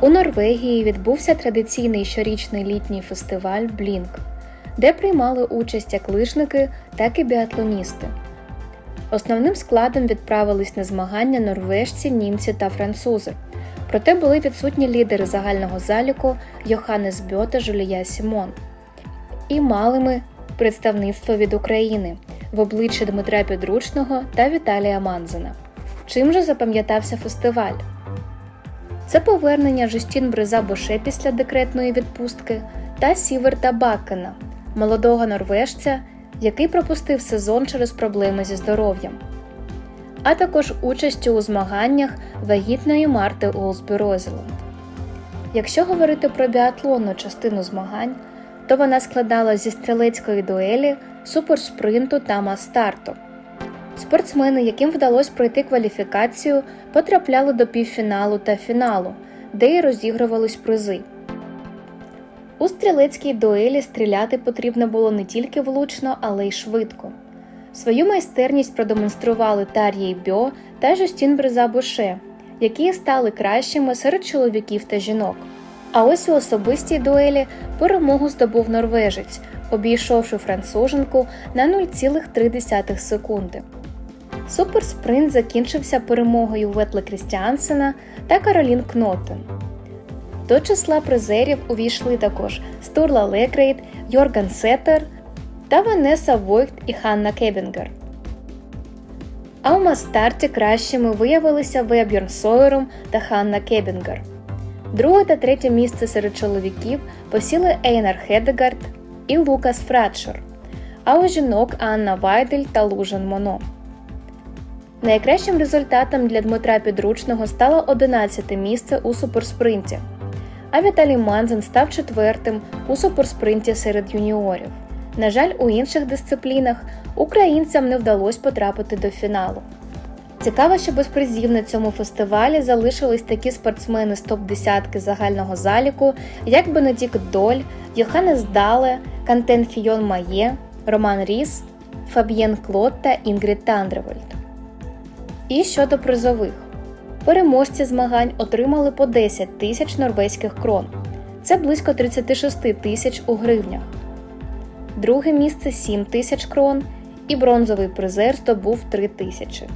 У Норвегії відбувся традиційний щорічний літній фестиваль Блінк, де приймали участь як лижники, так і біатлоністи. Основним складом відправились на змагання норвежці, німці та французи. Проте були відсутні лідери загального заліку Йоханнес Бьо та Жулія Сімон. І мали ми представництво від України в обличчі Дмитра Підручного та Віталія Манзена. Чим же запам'ятався фестиваль? Це повернення Жустін Бриза Боше після декретної відпустки та Сіверта Баккена, молодого норвежця, який пропустив сезон через проблеми зі здоров'ям, а також участю у змаганнях вагітної Марти Олсбі Розеланд. Якщо говорити про біатлонну частину змагань, то вона складала зі стрілецької дуелі, суперспринту та мастарту. Спортсмени, яким вдалося пройти кваліфікацію, потрапляли до півфіналу та фіналу, де й розігрувались призи. У стрілецькій дуелі стріляти потрібно було не тільки влучно, але й швидко. Свою майстерність продемонстрували Тар'єй Бьо та Жюстін Бриза Боше, які стали кращими серед чоловіків та жінок. А ось у особистій дуелі перемогу здобув норвежець, обійшовши француженку на 0,3 секунди. Суперспринт закінчився перемогою Ветле Крістіансена та Каролін Кнотен. До числа призерів увійшли також Стурла Лекрейт, Йорган Сетер та Ванеса Войт і Ханна Кебінгер. А у мастарті кращими виявилися Веб'єрн Сойером та Ханна Кебінгер. Друге та третє місце серед чоловіків посіли Ейнар Хедегард і Лукас Фрадшер, а у жінок Анна Вайдель та Лужен Моно. Найкращим результатом для Дмитра Підручного стало 11 місце у суперспринті, а Віталій Манзен став четвертим у суперспринті серед юніорів. На жаль, у інших дисциплінах українцям не вдалося потрапити до фіналу. Цікаво, що без призів на цьому фестивалі залишились такі спортсмени з топ-10 загального заліку, як Бенедікт Доль, Йоханнес Дале, Кантен Фійон Має, Роман Ріс, Фаб'єн Клод та Інгрід Тандревольд. І щодо призових. Переможці змагань отримали по 10 тисяч норвезьких крон. Це близько 36 тисяч у гривнях. Друге місце 7 тисяч крон і бронзовий призер здобув 3 тисячі.